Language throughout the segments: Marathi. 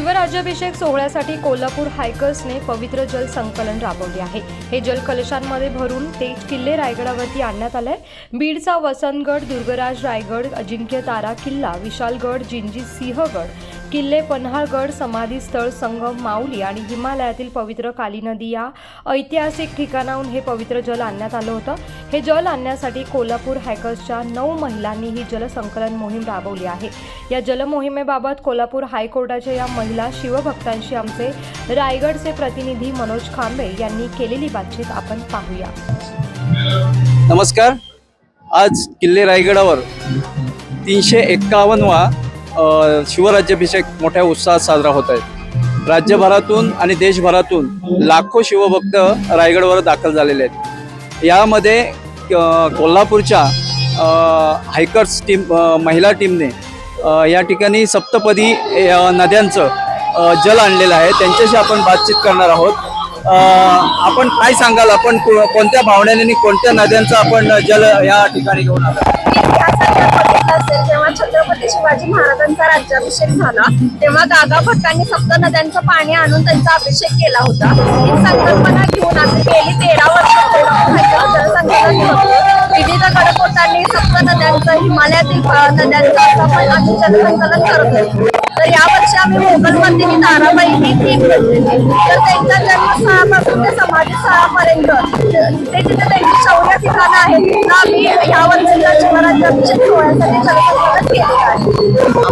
शिवराज्याभिषेक सोहळ्यासाठी कोल्हापूर हायकर्सने पवित्र जल संकलन राबवले आहे. हे जल कलशांमध्ये भरून ते किल्ले रायगडावरती आणण्यात आलंय बीडचा वसंतगड दुर्गराज रायगड अजिंक्य तारा किल्ला विशालगड जिंजी सिंहगड किल्ले पन्हाळगड समाधी स्थळ संगम माऊली आणि हिमालयातील पवित्र काली नदी या ऐतिहासिक ठिकाणाहून हे पवित्र जल आणण्यात आलं होतं. हे जल आणण्यासाठी कोल्हापूर हॅकर्सच्या नऊ महिलांनी ही जलसंकलन मोहीम राबवली आहे. या जलमोहिमेबाबत कोल्हापूर हायकोर्टाच्या या महिला शिवभक्तांशी आमचे रायगडचे प्रतिनिधी मनोज खांबे यांनी केलेली बातचीत आपण पाहूया. नमस्कार. आज किल्ले रायगडावर तीनशे एक्कावन्नवा वा शिवराज्याभिषेक मोठ्या उत्साहात साजरा होत आहे. राज्यभरातून आणि देशभरातून लाखो शिवभक्त रायगडवर दाखल झालेले आहेत. यामध्ये कोल्हापूरच्या हायकर्स टीम महिला टीमने या ठिकाणी सप्तपदी नद्यांचं जल आणलेलं आहे. त्यांच्याशी आपण बातचीत करणार आहोत. आपण काय सांगाल? आपण को- कोणत्या भावनेने कोणत्या नद्यांचं आपण जल या ठिकाणी घेऊन आलो? शिवाजी महाराजांचा राज्याभिषेक झाला तेव्हा दादा भट्टांनी सप्त नद्यांचं पाणी आणून त्यांचा अभिषेक केला होता. ही संकल्पना घेऊन आम्ही गेली तेरा वर्ष सप्त नद्यांचं हिमालयातील नद्यांचं असं पण आम्ही जलसंकलन करतो तर या वर्षी आम्ही मोगल मंदिरी ताराबाई ही थीम घेतलेली तर त्यांचा जन्म जन्मस्थळापासून ते समाधी स्थळापर्यंत ते तिथे त्यांची शौर्य ठिकाणं आहेत. आम्ही या वर्षीच्या शिवराज्याभिषेक सोहळ्यासाठी जलसंकलन केलेलं आहे.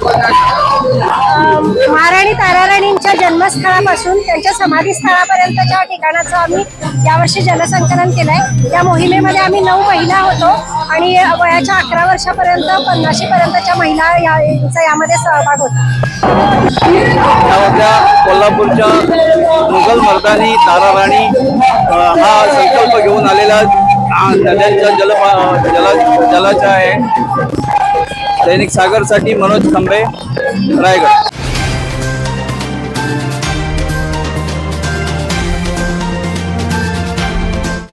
जन्मस्थळापासून त्यांच्या समाधी स्थळापर्यंतच्या ठिकाणाचं आम्ही यावर्षी जलसंकलन केलंय. या मोहिमेमध्ये आम्ही नऊ महिला होतो आणि वयाच्या अकरा वर्षापर्यंत पन्नाशी पर्यंतच्या महिला यांचा यामध्ये सहभाग होता. कोल्हापूरच्या मुघल मर्दानी ताराराणी हा संकल्प घेऊन आलेला नद्यांच्या जल जला जलाचा आहे. दैनिक सागरसाठी मनोज खंबे रायगड.